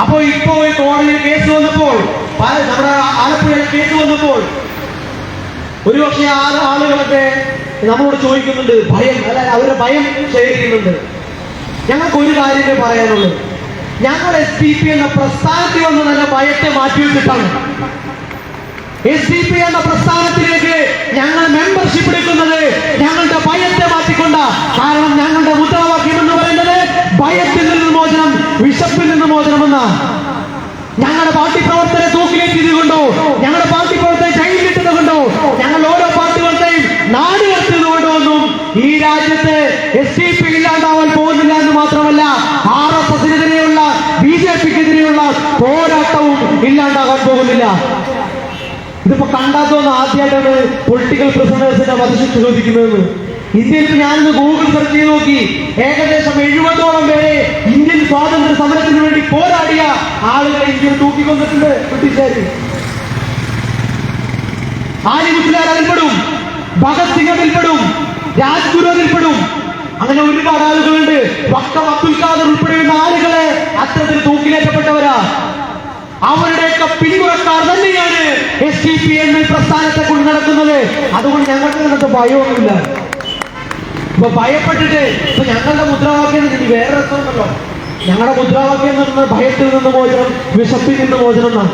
അപ്പോ ഇപ്പോ ഈ കോടതിയിൽ കേസ് വന്നപ്പോൾ പല- നമ്മുടെ ആലപ്പുഴയിൽ കേസ് വന്നപ്പോൾ ഒരുപക്ഷെ ആ ആളുകളൊക്കെ നമ്മളോട് ചോദിക്കുന്നുണ്ട് ഭയം അല്ല അവരുടെ ഭയം ശേഖരിക്കുന്നുണ്ട് ഞങ്ങൾക്ക് ഒരു കാര്യമേ പറയാനുള്ളൂ. ഞങ്ങൾ എസ് ഡി പി എന്ന പ്രസ്ഥാനത്തിൽ വന്ന് തന്നെ ഭയത്തെ മാറ്റിവെച്ചിട്ടാണ്. എസ് ഡി പി എന്ന പ്രസ്ഥാനത്തിലേക്ക് ഞങ്ങൾ മെമ്പർഷിപ്പ് എടുക്കുന്നത് ഞങ്ങളുടെ ഭയത്തെ മാറ്റിക്കൊണ്ട. കാരണം ഞങ്ങളുടെ മുദ്രാവാക്യം എന്ന് പറയുന്നത് ഭയത്തിൽ നിന്ന് മോചനം വിശപ്പിൽ നിന്ന് ഞങ്ങളുടെ പാർട്ടി പ്രവർത്തനം തൂക്കിലേറ്റിയത് കൊണ്ടോ ഞങ്ങളുടെ പാർട്ടി പ്രവർത്തകരെ കിട്ടുന്നത് കൊണ്ടോ ഞങ്ങൾ ഓരോ പാർട്ടികളുടെയും നാട് കടത്തിയത് കൊണ്ടോ ഒന്നും ഈ രാജ്യത്ത് എസ് ഡി പി ഇല്ലാണ്ടാവാൻ പോകുന്നില്ല എന്ന് മാത്രമല്ല ആർ എസ് എസിനെതിരെയുള്ള ബി ജെ പിക്കെതിരെയുള്ള പോരാട്ടവും ഇല്ലാണ്ടാകാൻ പോകുന്നില്ല. ഇതിപ്പോ കണ്ടാത്തോന്ന് ആദ്യമായിട്ടാണ് പൊളിറ്റിക്കൽ പ്രിസണേഴ്സിന്റെ വധശിക്ഷ ചോദിക്കുന്നതെന്ന്. ഇന്ത്യയിൽ ഞാനിന്ന് ഗൂഗിൾ സെർച്ച് ചെയ്ത് നോക്കി. ഏകദേശം എഴുപതോളം പേരെ ഇന്ത്യൻ സ്വാതന്ത്ര്യ സമരത്തിന് വേണ്ടി പോരാടിയ ആളുകളെ ഇന്ത്യയിൽ തൂക്കിക്കൊന്നിട്ടുണ്ട്. ബ്രിട്ടീഷുകാർ ആലി മുസ്ലാർ അതിൽപ്പെടും. ഭഗത് സിംഗ് അതിൽപ്പെടും. രാജ്ഗുരു അതിൽപ്പെടും അങ്ങനെ ഒരുപാട് ആളുകളുണ്ട്. വക്കം അബ്ദുൽ ഖാദർ ഉൾപ്പെടെയുള്ള ആളുകളെ അത്തരത്തിൽ തൂക്കിലേറ്റപ്പെട്ടവരാ. അവരുടെയൊക്കെ പിന്തുണക്കാർ തന്നെയാണ് എസ് ഡി പി എന്ന പ്രസ്ഥാനത്തെ കൊണ്ട് നടക്കുന്നത്. അതുകൊണ്ട് ഞങ്ങൾക്ക് ഇങ്ങനത്തെ ഭയമൊന്നുമില്ല ഇപ്പൊ ഭയപ്പെട്ടിട്ട് ഇപ്പൊ ഞങ്ങളുടെ മുദ്രാവാക്യം ഇനി വേറെ രസമുണ്ടല്ലോ ഞങ്ങളുടെ മുദ്രാവാക്യം എന്ന് പറഞ്ഞാൽ ഭയത്തിൽ നിന്ന് മോചനം വിശപ്പിൽ നിന്ന് മോചനം എന്നാണ്.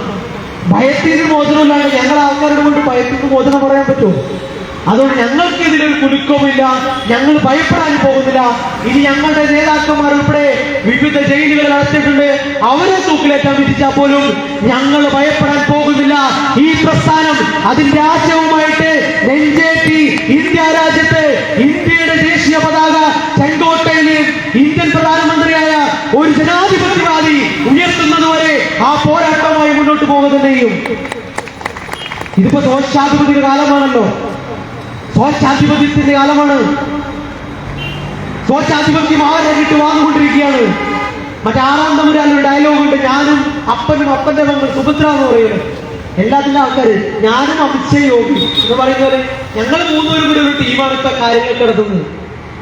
ഭയത്തിൽ നിന്ന് മോചനമില്ലാതെ ഞങ്ങൾ ആൾക്കാരുടെ കൊണ്ട് ഭയത്തിൽ നിന്ന് മോചനം പറയാൻ പറ്റുമോ? അതുകൊണ്ട് ഞങ്ങൾക്കെതിരെ ഒരു കുലുക്കവുമില്ല ഞങ്ങൾ ഭയപ്പെടാൻ പോകുന്നില്ല. ഇനി ഞങ്ങളുടെ നേതാക്കന്മാർ ഉൾപ്പെടെ വിവിധ ജയിലുകൾ അടച്ചിട്ടുണ്ട് അവരെ തൂക്കിലേറ്റാൻ വിധിച്ചാൽ പോലും ഞങ്ങൾ ഭയപ്പെടാൻ പോകുന്നില്ല. ഈ പ്രസ്ഥാനം അതിന്റെ ആശയവുമായിട്ട് നെഞ്ചേറ്റി ഇന്ത്യ രാജ്യത്ത് ഇന്ത്യയുടെ ദേശീയ പതാക ചെങ്കോട്ടയിൽ ഇന്ത്യൻ പ്രധാനമന്ത്രിയായ ഒരു ജനാധിപത്യവാദി ഉയർത്തുന്നതുവരെ ആ പോരാട്ടവുമായി മുന്നോട്ട് പോകുക തന്നെ ചെയ്യും ഇതിപ്പോ സ്വേച്ഛാധിപതിയുടെ കാലമാണല്ലോ. സ്വേച്ഛാധിപത്യത്തിന്റെ കാലമാണ്. സ്വേച്ഛാധിപത്യം ആരായിട്ട് മറ്റേ ആറാം തമ്പുരാനൊരു ഡയലോഗ് ഉണ്ട് ഞാനും അപ്പനും അപ്പന്റെ മകൾ സുഭദ്ര എന്ന് പറയുന്നത്. എല്ലാത്തിന്റെ ആൾക്കാര് ഞാനും അമിത്ഷാ യോഗി എന്ന് പറയുന്ന പോലെ ഞങ്ങൾ മൂന്നുപേരും കൂടി ഒരു ടീമാണ് ഇപ്പൊ കാര്യങ്ങൾ കിടത്തുന്നത്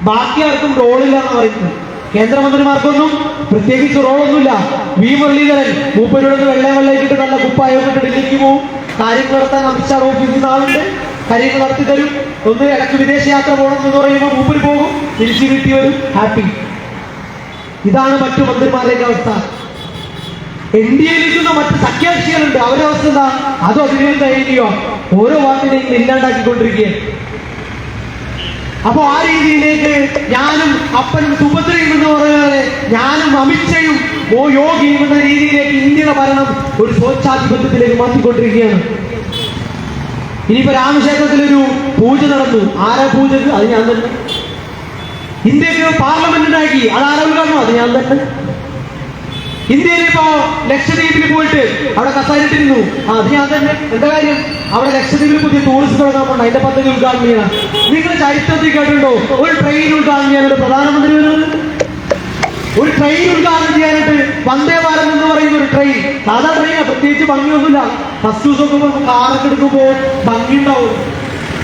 ബാക്കി ആർക്കും റോളില്ല എന്ന് പറയുന്നത്. കേന്ദ്രമന്ത്രിമാർക്കൊന്നും പ്രത്യേകിച്ച് റോളൊന്നുമില്ല. വി മുരളീധരൻ മൂപ്പരോട് വെള്ളം വെള്ളം ഇട്ടിട്ട് നല്ല കുപ്പായം ഇട്ട് ഡൽഹിക്ക് പോകും കാര്യങ്ങൾ നടത്താൻ അമിത്ഷാ ഓഫീസിൽ ആളുണ്ട് കാര്യങ്ങൾ നടത്തി തരും. ഒന്ന് ഇടയ്ക്ക് വിദേശയാത്ര പോകണം എന്ന് പറയുമ്പോൾ മൂപ്പിൽ പോകും. തിരിച്ചു കിട്ടി വരും. ഹാപ്പി ഇതാണ് മറ്റു മന്ത്രിമാരുടെ അവസ്ഥ. എൻ ഡി എയിലിരിക്കുന്ന മറ്റ് സഖ്യകക്ഷികളുണ്ട്. അവരുടെ അവസ്ഥ എന്താ? അതും അതിനും കഴിയുകയോ ഓരോ വാക്കിനെയും ഇല്ലാണ്ടാക്കിക്കൊണ്ടിരിക്കുകയാണ്. അപ്പോ ആ രീതിയിലേക്ക് ഞാനും അപ്പനും സുഭദ്രയും എന്ന് പറയുന്നത് ഞാനും അമിത്ഷയും ഓ യോഗിയും എന്ന രീതിയിലേക്ക് ഇന്ത്യയുടെ ഭരണം ഒരു സ്വച്ഛാധിപത്യത്തിലേക്ക് മാറ്റിക്കൊണ്ടിരിക്കുകയാണ്. ഇനിയിപ്പോ രാമക്ഷേത്രത്തിലൊരു പൂജ നടന്നു. ആരാ പൂജ അത് ഞാൻ തന്നെ. ഇന്ത്യയ്ക്ക് പാർലമെന്റ് ഉണ്ടാക്കി. അത് ആരാ അത് ഞാൻ തന്നെ. ഇന്ത്യയിൽ ഇപ്പോ ലക്ഷദ്വീപിൽ പോയിട്ട് അവിടെ കസാരിട്ടിരുന്നു അത് ഞാൻ തന്നെ. എന്താ കാര്യം? അവിടെ ലക്ഷദ്വീപിൽ പുതിയ ടൂറിസ്റ്റ് തുടങ്ങാൻ പോകണം അതിന്റെ പദ്ധതി ഉദ്ഘാടനം ചെയ്യണം. നിങ്ങൾ ചരിത്രത്തിൽ കേട്ടിട്ടുണ്ടോ? ഒരു ട്രെയിൻ ഉദ്ഘാടനം ചെയ്യാനായിട്ട് പ്രധാനമന്ത്രി വരുന്നത്? ഒരു ട്രെയിൻ ഉദ്ഘാടനം ചെയ്യാനായിട്ട് വന്ദേ ഭാരത് എന്ന് പറയുന്ന ഒരു ട്രെയിൻ സാധാ ട്രെയിൻ പ്രത്യേകിച്ച് ഭംഗിയൊന്നുമില്ല. ഫസ്റ്റ് ദിവസം നോക്കുമ്പോൾ കാറൊക്കെ എടുക്കുമ്പോൾ ഭംഗി ഉണ്ടാവും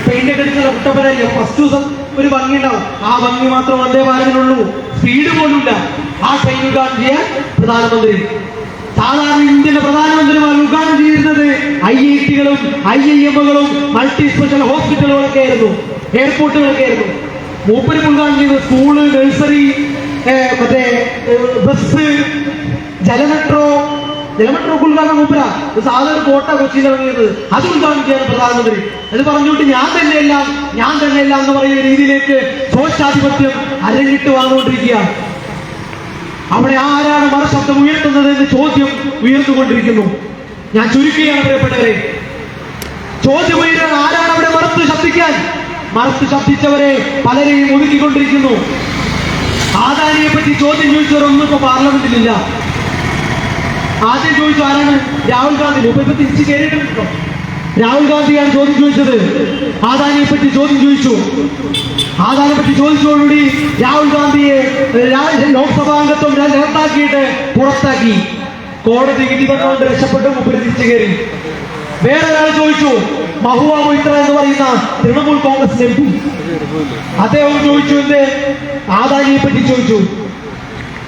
പെയിന്റ് ഒക്കെ അടിച്ചുള്ള കുട്ടപ്പനല്ലേ? ഫസ്റ്റ് ദിവസം ഒരു ഭംഗി ഉണ്ടാവും ആ ഭംഗി മാത്രം വന്ദേ ഭാരതിനുള്ളൂ. സ്പീഡ് പോലുമില്ല. ആ ട്രെയിൻ ഉദ്ഘാടനം ചെയ്യാൻ പ്രധാനമന്ത്രി. സാധാരണ ഇന്ത്യയിലെ പ്രധാനമന്ത്രിമാർ ഉദ്ഘാടനം ചെയ്തിരുന്നത് ഐ ഐ ടികളും ഐ ഐ എമ്മുകളും മൾട്ടി സ്പെഷ്യൽ ഹോസ്പിറ്റലുകളൊക്കെ ആയിരുന്നു. എയർപോർട്ടുകളൊക്കെ ആയിരുന്നു മൂപ്പര് ഉദ്ഘാടനം ചെയ്തത് സ്കൂൾ നഴ്സറി മറ്റേ ബസ് ജലമെട്രോ ജലമെട്രോ ഉദ്ഘാടനം മൂപ്പര. സാധാരണ കോട്ട കൊച്ചിയിൽ ഇറങ്ങിയത്. അത് ഉദ്ഘാടനം ചെയ്യാൻ പ്രധാനമന്ത്രി. അത് പറഞ്ഞുകൊണ്ട് ഞാൻ തന്നെയെല്ലാം ഞാൻ തന്നെയെല്ലാം എന്ന് പറയുന്ന രീതിയിലേക്ക് സ്വച്ഛാധിപത്യം അരങ്ങിട്ട് വന്നുകൊണ്ടിരിക്കുക അവിടെ ആരാണ് മറുശബ്ദം ഉയർത്തുന്നത് എന്ന് ചോദ്യം ഉയർന്നുകൊണ്ടിരിക്കുന്നു. ഞാൻ ചുരുക്കുകയാണ് പ്രിയപ്പെട്ടവരെ. ചോദ്യം ഉയരാൻ ആരാണ് അവിടെ മറുത്ത് ശബ്ദിക്കാൻ? മറുത്ത് ശബ്ദിച്ചവരെ പലരെയും ഒതുക്കിക്കൊണ്ടിരിക്കുന്നു. ആദാനിയെ പറ്റി ചോദ്യം ചോദിച്ചവരൊന്നും ഇപ്പൊ പാർലമെന്റിലില്ല. ആദ്യം ചോദിച്ചു ആരാണ്? രാഹുൽ ഗാന്ധി. ഇപ്പൊ ഇപ്പൊ തിരിച്ചു കയറിയിട്ടുണ്ടോ രാഹുൽ ഗാന്ധിയാണ് ചോദ്യം ചോദിച്ചത്. ആദാനിയെ പറ്റി ചോദ്യം ചോദിച്ചു. ആദാനെ പറ്റി ചോദിച്ചതോടുകൂടി രാഹുൽ ഗാന്ധിയെ ലോക്സഭാ ലോക്സഭാംഗത്വം റദ്ദാക്കിയിട്ട് പുറത്താക്കി. കോടതി വിധി വന്നുകൊണ്ട് രക്ഷപ്പെട്ട് മുപ്പിൽ തിരിച്ചു കയറി വേറെ ഒരാൾ ചോദിച്ചു. മഹുവ മൊയ്ത്ര എന്ന് പറയുന്ന തൃണമൂൽ കോൺഗ്രസ് എം പി. അദ്ദേഹം ചോദിച്ചു എന്ത്? ആദാനിയെ പറ്റി ചോദിച്ചു.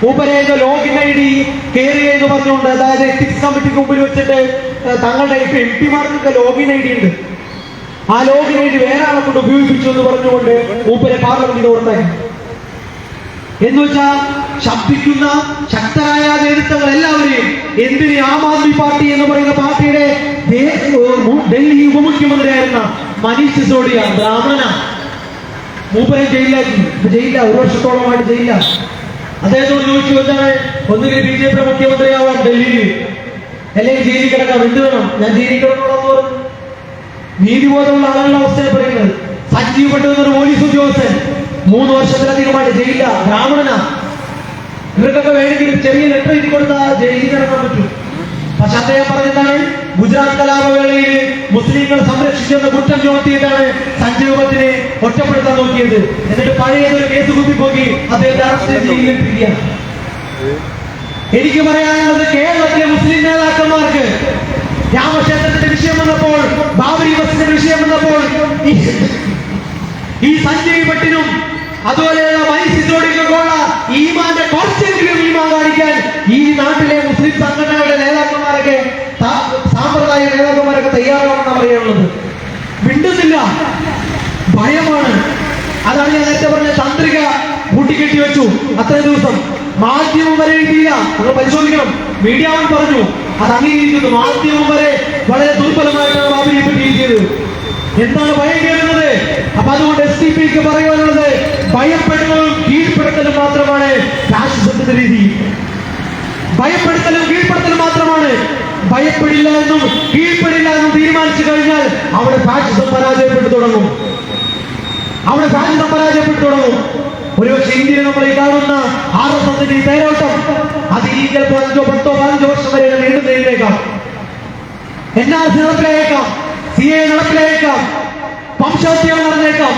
മൂപ്പരേത് ലോഗിൻ ഐ ഡി കയറി എന്ന് പറഞ്ഞുകൊണ്ട് അതായത് എത്തിക്സ് കമ്മിറ്റിക്ക് മുമ്പിൽ വെച്ചിട്ട് തങ്ങളുടെ ഇപ്പൊ എം പിമാർക്കൊക്കെ ലോഗിൻ ഐ ഡി ഉണ്ട്. ആ ലോഗിൻ ഐ ഡി വേറെ ആളെ കൊണ്ട് ഉപയോഗിപ്പിച്ചു എന്ന് പറഞ്ഞുകൊണ്ട് മൂപ്പരെ പാർലമെന്റിന് പുറത്തായി എന്ന് വെച്ചാൽ ശബ്ദിക്കുന്ന ശക്തരായ നേതൃത്വങ്ങൾ എല്ലാവരെയും എന്തിന് ആം ആദ്മി പാർട്ടി എന്ന് പറയുന്ന പാർട്ടിയുടെ ഡൽഹി ഉപമുഖ്യമന്ത്രിയായിരുന്ന മനീഷ് സിസോഡിയ ബ്രാഹ്മണ മൂപ്പരെ ജയിലാക്കി ജയില ഒരു വർഷത്തോളമായിട്ട് ജയില അദ്ദേഹത്തോട് ചോദിച്ചു എന്താണ്? ഒന്നുകിൽ ബി ജെ പി മുഖ്യമന്ത്രിയാവാം ഡൽഹിയിൽ. അല്ലെങ്കിൽ ജയിലിൽ കിടക്കാം എന്ത് വേണം? ഞാൻ ജയിലിൽ കിടക്കണമെന്ന് നീതിബോധമുള്ള ആളുകളുടെ അവസ്ഥയെ പറയുന്നത് സജീവ് എന്നൊരു പോലീസ് ഉദ്യോഗസ്ഥൻ മൂന്ന് വർഷത്തിലധികമായിട്ട് ജയില ബ്രാഹ്മണന. ഇവർക്കൊക്കെ വേണമെങ്കിൽ ചെറിയ ലെറ്റർ എഴുതി കൊടുത്താൽ ജയിലിൽ കിടക്കാൻ പറ്റും. പക്ഷെ അദ്ദേഹം പറഞ്ഞതാണ് ഗുജറാത്ത് കലാപവേളയിൽ മുസ്ലിങ്ങൾ സംരക്ഷിച്ചെന്ന കുറ്റം ചുമത്തിയിട്ടാണ് സഞ്ജീവത്തിനെ ഒറ്റപ്പെടുത്താൻ നോക്കിയത്. എന്നിട്ട് പഴയതൊരു കേസ് കുത്തിപ്പോക്കി അദ്ദേഹത്തെ അറസ്റ്റ് എനിക്ക് പറയാനുള്ളത് കേരളത്തിലെ മുസ്ലിം നേതാക്കന്മാർക്ക് രാമക്ഷേത്രത്തിന്റെ വിഷയം വന്നപ്പോൾ ബാബരി ബസിന്റെ വിഷയം വന്നപ്പോൾ ഈ- സഞ്ജയ് ഭട്ടിനും അതുപോലെയുള്ള മൈസിസോടിക്കൊള്ള ഈമാന്റെ കുറച്ചെങ്കിലും ഈമാൻ കാണിക്കാൻ ഈ നാട്ടിലെ ഭയമാണ്. അതാണ് ഞാൻ നേരത്തെ പറഞ്ഞ തന്ത്രിക കൂട്ടിക്കെട്ടി വെച്ചു അത്രയും ദിവസം. മാധ്യമം വരെ എഴുതിയില്ല. നിങ്ങൾ പരിശോധിക്കണം. മീഡിയ അവൻ പറഞ്ഞു. അത് അംഗീകരിക്കുന്നു. മാധ്യമം വരെ വളരെ ദുർബലമായിട്ടാണ് ബാബുരിയെ പറ്റി എന്താണ് ഭയം കയറുന്നത് അപ്പൊ അതുകൊണ്ട് എസ് ഡി പിക്ക് പറയാനുള്ളത് ഭയപ്പെടുന്നതും കീഴ്പ്പെടുത്തലും മാത്രമാണ് ഫാഷിസത്തിന്റെ രീതി. ഭയപ്പെടുത്തലും കീഴ്പ്പെടുത്തലും മാത്രമാണ്. ഭയപ്പെടില്ല എന്നും കീഴ്പ്പെടില്ല എന്നും തീരുമാനിച്ചു കഴിഞ്ഞാൽ അവിടെ ഫാഷിസം പരാജയപ്പെട്ടു തുടങ്ങും. അവിടെ ഫാൻസ് പരാജയപ്പെട്ടു തുടങ്ങും ഒരുപക്ഷെ ഇന്ത്യയിൽ നമ്മൾ ഈ കാണുന്ന ആർ എസ് എസിന്റെ ഈ തേരോട്ടം അത് ഈ ചിലപ്പോൾ അഞ്ചോ പത്തോ പതിനഞ്ചോ വർഷം വരെ നീണ്ടു എൻ ആർ സി നടപ്പിലായേക്കാം സി എ നടപ്പിലായേക്കാം വംശഹത്യ നടന്നേക്കാം.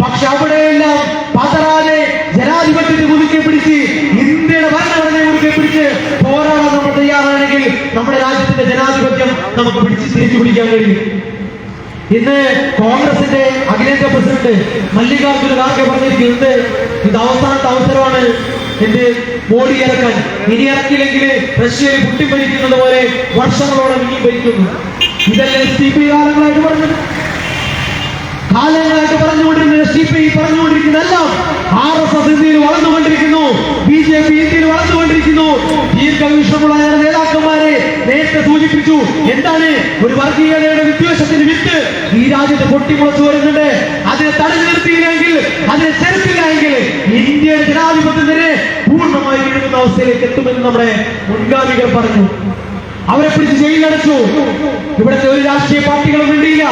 പക്ഷെ അവിടെയെല്ലാം പതറാതെ ജനാധിപത്യത്തെ കുതിക്കെ പിടിച്ച് ഇന്ത്യയുടെ ഭരണഘടനയെ കുതിക്കെ പിടിച്ച് പോരാടാൻ നമ്മൾ തയ്യാറാണെങ്കിൽ നമ്മുടെ രാജ്യത്തിന്റെ ജനാധിപത്യം നമുക്ക് പിടിച്ച് തിരിച്ചു പിടിക്കാൻ കഴിയും. ഇന്ന് കോൺഗ്രസിന്റെ അഖിലേന്ത്യാ പ്രസിഡന്റ് മല്ലികാർജുന ഖാർഗെ പറഞ്ഞിരിക്കുന്നത് ഇത് അവസാനത്തെ അവസരമാണ് എന്ത് മോഡി ഇറക്കാൻ. ഇനി ഇറക്കില്ലെങ്കിൽ റഷ്യയിൽ പൊട്ടിപ്പരിക്കുന്നത് പോലെ വർഷങ്ങളോടെ ഇനി ഭരിക്കുന്നു ഇതല്ലേ ടി പി കാലങ്ങളായിട്ട് പറഞ്ഞു. കാലങ്ങളായിട്ട് പറഞ്ഞുകൊണ്ടിരുന്ന എസ് ഡി പി പറഞ്ഞുകൊണ്ടിരിക്കുന്ന എല്ലാം ആർ എസ് എസ് ഇന്ത്യയിൽ വളർന്നുകൊണ്ടിരിക്കുന്നു. ബി ജെ പി ഇന്ത്യയിൽ വളർന്നുകൊണ്ടിരിക്കുന്നു. ദീർഘവീക്ഷണമുള്ള സൂചിപ്പിച്ചു എന്താണ്? ഒരു വർഗീയതയുടെ വിദ്വേഷത്തിന് വിത്ത്. ഈ രാജ്യത്ത് പൊട്ടിമുളച്ചു വരുന്നുണ്ട്. അതിനെ തടഞ്ഞു നിർത്തിയില്ലെങ്കിൽ അതിനെ ചെറുത്തില്ല എങ്കിൽ ഇന്ത്യയുടെ ജനാധിപത്യത്തിനെ പൂർണമായി വീഴുന്ന അവസ്ഥയിലേക്ക് എത്തുമെന്ന് നമ്മുടെ മുൻഗാമികൾ പറഞ്ഞു. അവരെ പിടിച്ച് ജയിലടച്ചു ഇവിടുത്തെ ഒരു രാഷ്ട്രീയ പാർട്ടികളും വേണ്ടിയില്ല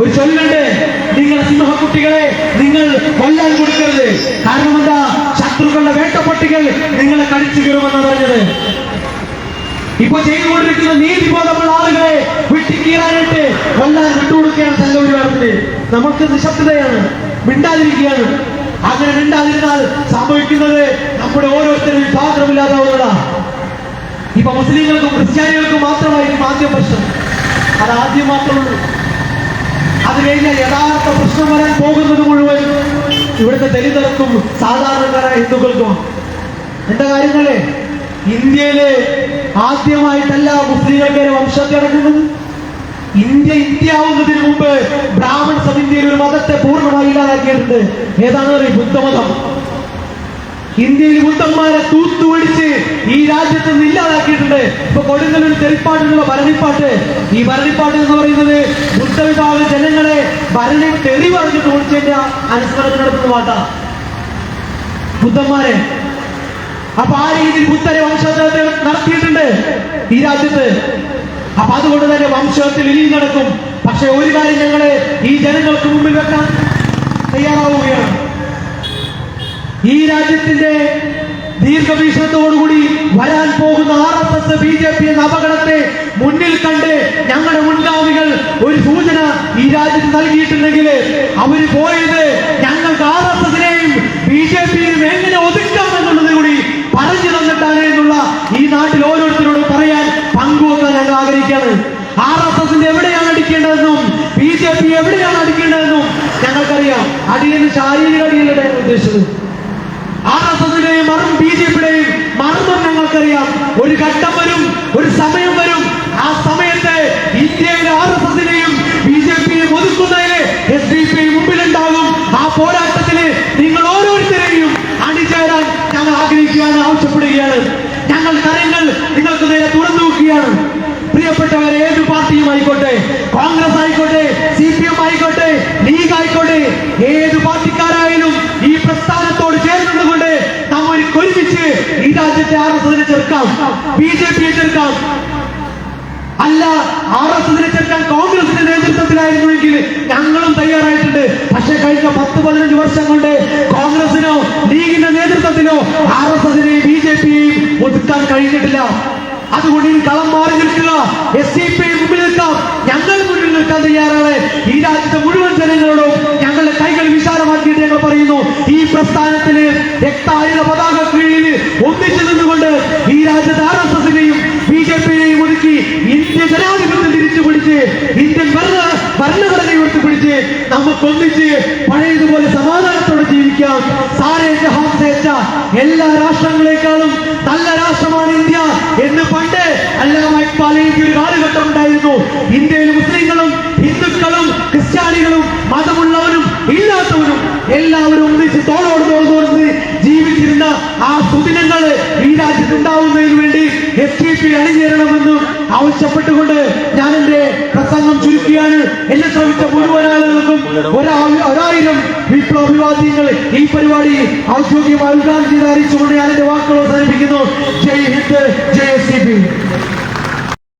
ഒരു ചൊല്ലുണ്ട്. നിങ്ങളെ സിംഹക്കുട്ടികളെ നിങ്ങൾ കൊല്ലാൻ കൊടുക്കരുത്. കാരണം എന്താ? ശത്രുക്കളുടെ വേട്ടപ്പട്ടികൾ നിങ്ങളെ കടിച്ചു കയറുമെന്നാണ് പറഞ്ഞത്. ഇപ്പൊ ചെയ്തുകൊണ്ടിരിക്കുന്ന നീതി ബോധമുള്ള ആളുകളെ വെട്ടിക്കീറാനായിട്ട് വല്ലാതെ വിട്ടുകൊടുക്കുകയാണ് സംഘപരിവാരത്തിന് നമുക്ക് നിശബ്ദതയാണ് മിണ്ടാതിരിക്കുകയാണ്. അങ്ങനെ മിണ്ടാതിരുന്നാൽ സംഭവിക്കുന്നത് നമ്മുടെ ഓരോരുത്തരും സ്വാതന്ത്ര്യമില്ലാതാവുന്നതാ ഇപ്പൊ മുസ്ലിങ്ങൾക്കും ക്രിസ്ത്യാനികൾക്കും മാത്രമായിരിക്കും ആദ്യ പ്രശ്നം. അത് ആദ്യം മാത്രമുള്ളൂ. അത് കഴിഞ്ഞാൽ യഥാർത്ഥ പ്രശ്നം വരാൻ പോകുന്നത് മുഴുവൻ ഇവിടുത്തെ ദലിതർക്കും സാധാരണക്കാരായ ഹിന്ദുക്കൾക്കും എന്റെ കാര്യങ്ങളെ? ഇന്ത്യയിൽ ആദ്യമായിട്ടല്ല മുസ്ലിങ്ങളുടെ വംശത്തെ അടക്കുന്നത് ഇന്ത്യ ഇന്ത്യ ആവുന്നതിന് മുമ്പ് ബ്രാഹ്മണ ഇന്ത്യയിൽ ഒരു മതത്തെ പൂർണമായി ഇല്ലാതാക്കിയിട്ടുണ്ട്. ഏതാണ് പറയും ബുദ്ധമതം. ഇന്ത്യയിൽ ബുദ്ധന്മാരെ തൂത്തുപിടിച്ച് ഈ രാജ്യത്ത് നിന്ന് ഇല്ലാതാക്കിയിട്ടുണ്ട്. ഇപ്പൊ കൊടുങ്ങല്ലൂർ തെറിപ്പാട്ടിനുള്ള ഭരണിപ്പാട്ട്. ഈ ഭരണിപ്പാട്ട് എന്ന് പറയുന്നത് ബുദ്ധവിഭാഗ ജനങ്ങളെ ഭരണി തെറി പറഞ്ഞിട്ട് ഓടിച്ചതിന്റെ അനുസ്മരണം നടത്തുന്ന പാട്ടാ. ബുദ്ധന്മാരെ അപ്പൊ ആ രീതിയിൽ പുത്തരെ വംശത്തെ നടത്തിയിട്ടുണ്ട് ഈ രാജ്യത്ത്. അപ്പൊ അതുകൊണ്ട് തന്നെ വംശത്തിൽ ഇനിയും നടക്കും. പക്ഷെ ഒരു കാര്യം ഞങ്ങൾ ഈ ജനങ്ങൾക്ക് മുമ്പിൽ വെക്കാൻ തയ്യാറാവുകയാണ്. ഈ രാജ്യത്തിന്റെ ദീർഘവീക്ഷണത്തോടുകൂടി വരാൻ പോകുന്ന R S S B J P എന്ന അപകടത്തെ മുന്നിൽ കണ്ട് ഞങ്ങളുടെ മുൻഗാമികൾ ഒരു സൂചന ഈ രാജ്യത്ത് നൽകിയിട്ടുണ്ടെങ്കിൽ അവർ പോയത് ഞങ്ങൾക്ക് ആർ എസ് എസിനെയും ബി ജെ പിയെയും എങ്ങനെ ഒതുക്കാം എന്നുള്ളത് കൂടി പറഞ്ഞു തന്നിട്ടാണ് എന്നുള്ള ഈ നാട്ടിൽ ഓരോരുത്തരോടും പറയാൻ പങ്കുവെക്കാൻ ഞങ്ങൾ ആഗ്രഹിക്കുകയാണ് ആർ എസ് എസിന്റെ എവിടെയാണ് അടിക്കേണ്ടതെന്നും ബി ജെ പി എവിടെയാണ് അടിക്കേണ്ടതെന്നും ഞങ്ങൾക്കറിയാം അടിയെന്ന് ശാരീരിക അടിയിലൂടെയാണ് ഉദ്ദേശിച്ചത്. ആർ എസ് എസിന്റെയും മറും ബി ജെ പിയുടെയും മറുതും ഞങ്ങൾക്കറിയാം. ഒരു ഘട്ടം വരും ഒരു സമയം വരും. ആ സമയത്ത് ഇന്ത്യയുടെ ആർ എസ് എസിനെയും ബി ജെ പിയെയും ഒതുക്കുന്നതിന് എസ് ഡി പി മുമ്പിലുണ്ടാകും. ആ പോരാട്ടത്തിന് നിങ്ങൾ ഓരോരുത്തരെയും അണിചേരാൻ ഞങ്ങൾ ആഗ്രഹിക്കുകയാണ് ആവശ്യപ്പെടുകയാണ്. ഞങ്ങൾ കരങ്ങൾ നിങ്ങൾക്ക് നേരെ തുറന്നു നോക്കുകയാണ് പ്രിയപ്പെട്ടവരെ ഏത് പാർട്ടിയും ആയിക്കോട്ടെ കോൺഗ്രസ് ആയിക്കോട്ടെ സി പി എം ആയിക്കോട്ടെ ലീഗ് ആയിക്കോട്ടെ ഏത് പാർട്ടിക്കാരായാലും ഈ പ്രസ്ഥാനത്തോട് ചേർന്നുകൊണ്ട് നാം ഒരു ഒരുമിച്ച് ഈ രാജ്യത്തെ ആർ എസ് എസിനെ ചെറുക്കാം. ബി ജെ പിയെ ചെറുക്കാം. അല്ല ആർ എസ് എസിനെ ചെറുക്കാൻ കോൺഗ്രസിന്റെ നേതൃത്വത്തിലായിരുന്നുവെങ്കിൽ ഞങ്ങളും തയ്യാറായിട്ടുണ്ട്. പക്ഷെ കഴിഞ്ഞ പത്ത് പതിനഞ്ച് വർഷം കൊണ്ട് കോൺഗ്രസിനോ ലീഗിന്റെ നേതൃത്വത്തിനോ ആർ എസ് എസിനെയും ബി ജെ പിയെയും ഒതുക്കാൻ കഴിഞ്ഞിട്ടില്ല. അതുകൊണ്ട് കളം മാറി നിൽക്കുക. എസ് സി പി മുമ്പിൽ നിൽക്കാം. ഞങ്ങൾ മുന്നിൽ നിൽക്കാൻ തയ്യാറാണ്. ഈ രാജ്യത്തെ മുഴുവൻ ജനങ്ങളോടും ഞങ്ങളുടെ കൈകൾ വിശാലമാക്കിയിട്ട് ഞങ്ങൾ പറയുന്നു. ഈ പ്രസ്ഥാനത്തിന് രക്തായുധ പതാക കീഴിൽ ഒന്നിച്ചു നിന്നുകൊണ്ട് ഈ രാജ്യത്തെ ആർ എസ് എസിനെയും ബി ജെ പിയെയും ഒതുക്കി ഇന്ത്യ ജനാധിപത്യം തിരിച്ചു പിടിച്ച് ഇന്ത്യൻ ഭരണ ഭരണഘടന ഉയർത്തിപ്പിടിച്ച് നമുക്ക് ഒന്നിച്ച് പഴയതുപോലെ സമാധാനത്തോടെ ജീവിക്കാം. സാരേ ജഹാൻ സേച്ച എല്ലാ രാഷ്ട്രങ്ങളെക്കാളും ആ സുദിനങ്ങൾ ഈ രാജ്യത്ത് ഉണ്ടാവുന്നതിന് വേണ്ടി എസ് ടി പി അണിചേരണമെന്നും ആവശ്യപ്പെട്ടുകൊണ്ട് ഞാൻ എന്റെ പ്രസംഗം ചുരുക്കിയാണ്. എന്നെ ശ്രമിച്ച മുഴുവൻ ആളുകൾക്കും ഒരാ ഒരായിരം വിപ്ലവവിവാദ്യങ്ങൾ ഈ പരിപാടി ഔദ്യോഗികമായി ഉദ്ഘാടനം ചെയ്ത് അറിയിച്ചുകൊണ്ട് ഞാൻ എന്റെ വാക്കുകൾ അവസാനിപ്പിക്കുന്നു. ജയ് ഹിന്ദ് ജയ് എസ് ടി പി